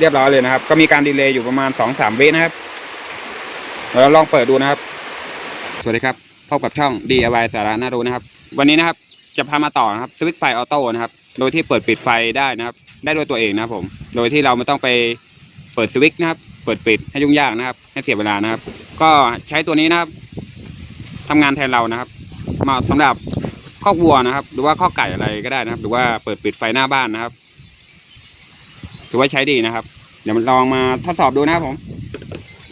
เรียบร้อยเลยนะครับ ก็มีการดีเลย์อยู่ประมาณสองสามวินะครับเราลองเปิดดูนะครับ สวัสดีครับพบกับช่อง DIY สาระน่ารู้นะครับ วันนี้นะครับจะพามาต่อนะครับสวิตช์ไฟออโต้นะครับ โดยที่เปิดปิดไฟได้นะครับ ได้ด้วยตัวเองนะครับผม โดยที่เราไม่ต้องไปเปิดสวิตช์นะครับ เปิดปิดให้ยุ่งยากนะครับ ให้เสียเวลานะครับ ก็ใช้ตัวนี้นะครับทำงานแทนเรานะครับเหมาะสำหรับคอกวัวนะครับ หรือว่าคอกไก่อะไรก็ได้นะครับ หรือว่าเปิดปิดไฟหน้าบ้านนะครับ ถือว่าใช้ดีนะครับ เดี๋ยวมาลองมาทดสอบดูนะครับผม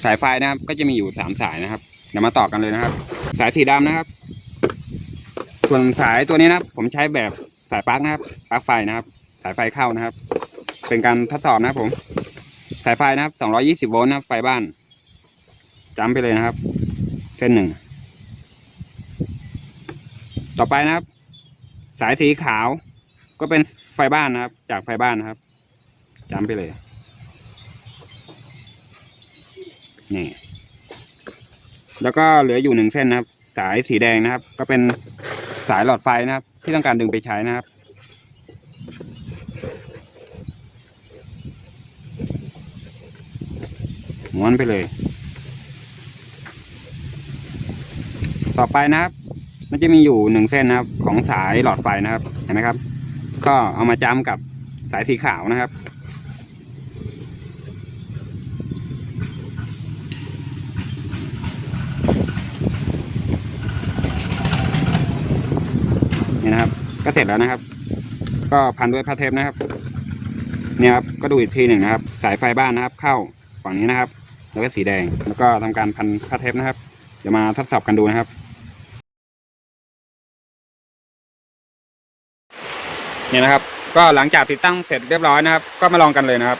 สายไฟนะครับ ก็จะมีอยู่สามสายนะครับ เดี๋ยวมาต่อกันเลยนะครับ สายสีดำนะครับ ส่วนสายตัวนี้นะครับ ผมใช้แบบสายปลั๊กนะครับปลั๊กไฟนะครับ สายไฟเข้านะครับ เป็นการทดสอบนะครับผม สายไฟนะครับ220โวลต์นะครับ ไฟบ้านจำไปเลยนะครับ เส้นหนึ่ง ต่อไปนะครับ สายสีขาว ก็เป็นไฟบ้านนะครับ จากไฟบ้านนะครับ จำไปเลย นี่ แล้วก็เหลืออยู่หนึ่งเส้นนะครับ สายสีแดงนะครับ ก็เป็นสายหลอดไฟนะครับ ที่ต้องการดึงไปใช้นะครับ ม้วนไปเลย ต่อไปนะครับ มันจะมีอยู่หนึ่งเส้นนะครับ ของสายหลอดไฟนะครับ เห็นไหมครับ ก็เอามาจ้ำกับสายสีขาวนะครับ นี่นะครับ ก็เสร็จแล้วนะครับ ก็พันด้วยผ้าเทปนะครับ เนี่ยครับก็ดูอีกทีหนึ่งนะครับ สายไฟบ้านนะครับ เข้าฝั่งนี้นะครับ แล้วก็สีแดงแล้วก็ทำการพันผ้าเทปนะครับ เดี๋ยวมาทดสอบกันดูนะครับเนี่ยนะครับ ก็หลังจากติดตั้งเสร็จเรียบร้อยนะครับ ก็มาลองกันเลยนะครับ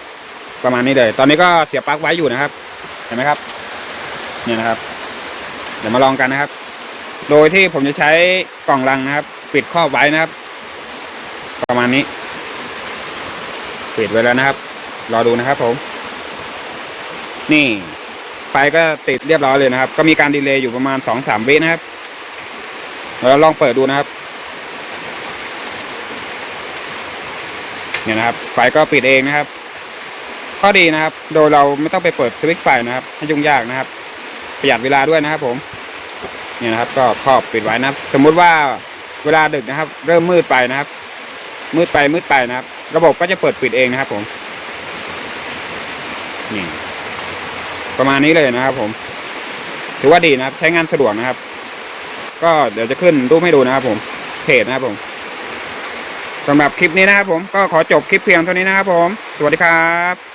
ประมาณนี้เลย ตอนนี้ก็เสียบปลั๊กไว้อยู่นะครับ เห็นไหมครับ เนี่ยนะครับ เดี๋ยวมาลองกันนะครับ โดยที่ผมจะใช้กล่องลังนะครับ ปิดครอไว้นะครับ ประมาณนี้ ปิดไว้แล้วนะครับ รอดูนะครับผม นี่ไฟก็ติดเรียบร้อยเลยนะครับ ก็มีการดีเลย์อยู่ประมาณสองสามวินะครับเราลองเปิดดูนะครับ เนี่ยนะครับ ไฟก็ปิดเองนะครับ ข้อดีนะครับ โดยเราไม่ต้องไปเปิดสวิตช์ไฟนะครับให้ยุ่งยากนะครับ ประหยัดเวลาด้วยนะครับผม เนี่ยนะครับ ก็ครอบปิดไว้นะครับ สมมุติว่า เวลาดึกนะครับ เริ่มมืดไปนะครับ มืดไปมืดไปนะครับ ระบบก็จะเปิดปิดเองนะครับผมนี่ประมาณนี้เลยนะครับ ผม ถือว่าดีนะครับ ใช้งานสะดวกนะครับ ก็เดี๋ยวจะขึ้นรูปให้ดูนะครับ ผมเพจนะครับผมสำหรับคลิปนี้นะครับ ผมก็ขอจบคลิปเพียงเท่านี้นะครับ ผม สวัสดีครับ